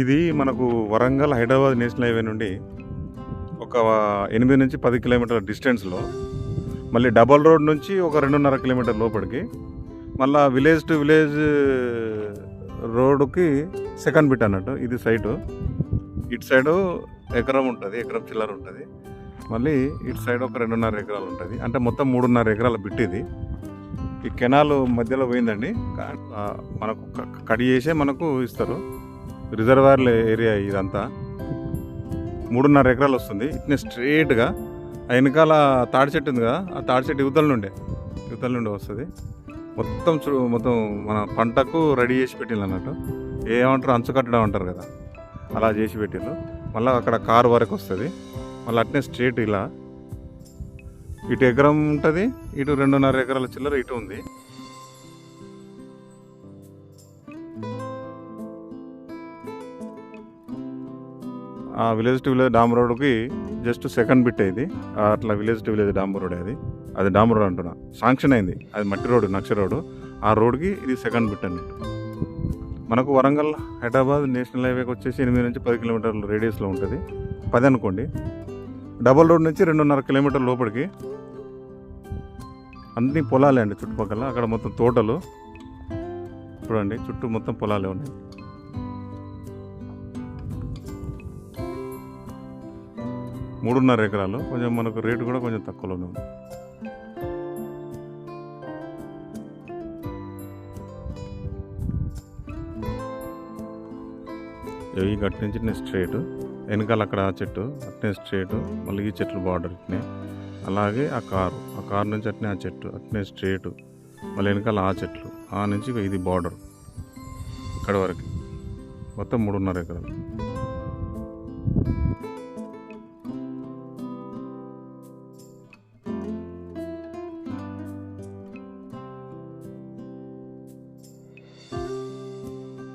ఇది మనకు Warangal Hyderabad national highway నుండి ఒక ఎనిమిది నుంచి పది కిలోమీటర్ల డిస్టెన్స్లో మళ్ళీ డబల్ రోడ్ నుంచి ఒక రెండున్నర కిలోమీటర్ లోపలికి మళ్ళా విలేజ్ టు విలేజ్ రోడ్డుకి సెకండ్ బిట్ అన్నట్టు ఇది సైటు. ఇటు సైడు ఎకరం ఉంటుంది ఎకరం చిల్లర ఉంటుంది. మళ్ళీ ఇటు సైడ్ ఒక రెండున్నర ఎకరాలు ఉంటుంది. అంటే మొత్తం మూడున్నర ఎకరాల బిట్ ఇది. ఈ కెనాల్ మధ్యలో పోయిందండి. మనకు కట్ కడి చేసే మనకు ఇస్తారు. రిజర్వాయర్ల ఏరియా ఇదంతా. మూడున్నర ఎకరాలు వస్తుంది. ఇట్నే స్ట్రేట్గా ఆ వెనకాల తాడి చెట్టు ఉంది కదా ఆ తాడి చెట్టు యువతల నుండే యువతల నుండి వస్తుంది. మొత్తం చూ మొత్తం మన పంటకు రెడీ చేసి పెట్టింది అన్నట్టు. ఏమంటారు అంచు కట్టడం అంటారు కదా అలా చేసి పెట్టిండ్రు మళ్ళీ అక్కడ కారు వరకు వస్తుంది. మళ్ళీ అట్నే స్ట్రేట్ ఇలా. ఇటు ఎకరం ఉంటుంది ఇటు రెండున్నర ఎకరాల చిల్లర ఇటు ఉంది. విలేజ్ టు విలేజ్ డాంబర్ రోడ్కి జస్ట్ సెకండ్ బిట్ ఇది అట్లా విలేజ్ టు విలేజ్ డాంబర్ రోడ్ అది. అది డాంబర్ రోడ్ అంటున్నా. శాంక్షన్ అయింది. అది మట్టి రోడ్ నక్ష రోడ్ ఆ రోడ్కి ఇది సెకండ్ బిట్ అన్నట్టు. మనకు వరంగల్ హైదరాబాద్ నేషనల్ హైవేకి వచ్చేసి ఎనిమిది నుంచి పది కిలోమీటర్ల రేడియస్లో ఉంటుంది. పది అనుకోండి. డబల్ రోడ్ నుంచి రెండున్నర కిలోమీటర్ లోపలికి అన్ని పొలాలే అండి చుట్టుపక్కల. అక్కడ మొత్తం తోటలు. చూడండి చుట్టూ మొత్తం పొలాలే ఉన్నాయి. మూడున్నర ఎకరాలు. కొంచెం మనకు రేటు కూడా కొంచెం తక్కువలోనే ఉంది. ఈ గట్టి నుంచి నేను స్ట్రేట్. వెనకాల అక్కడ ఆ చెట్టు అట్నే స్ట్రేట్. మళ్ళీ ఈ చెట్లు బార్డర్ ఇట్నే. అలాగే ఆ కారు. ఆ కారు నుంచి అట్నే ఆ చెట్టు అట్నే స్ట్రేట్. మళ్ళీ వెనకాల ఆ చెట్లు. ఆ నుంచి ఇది బార్డర్. ఇక్కడ వరకు. మొత్తం మూడున్నర ఎకరాలు.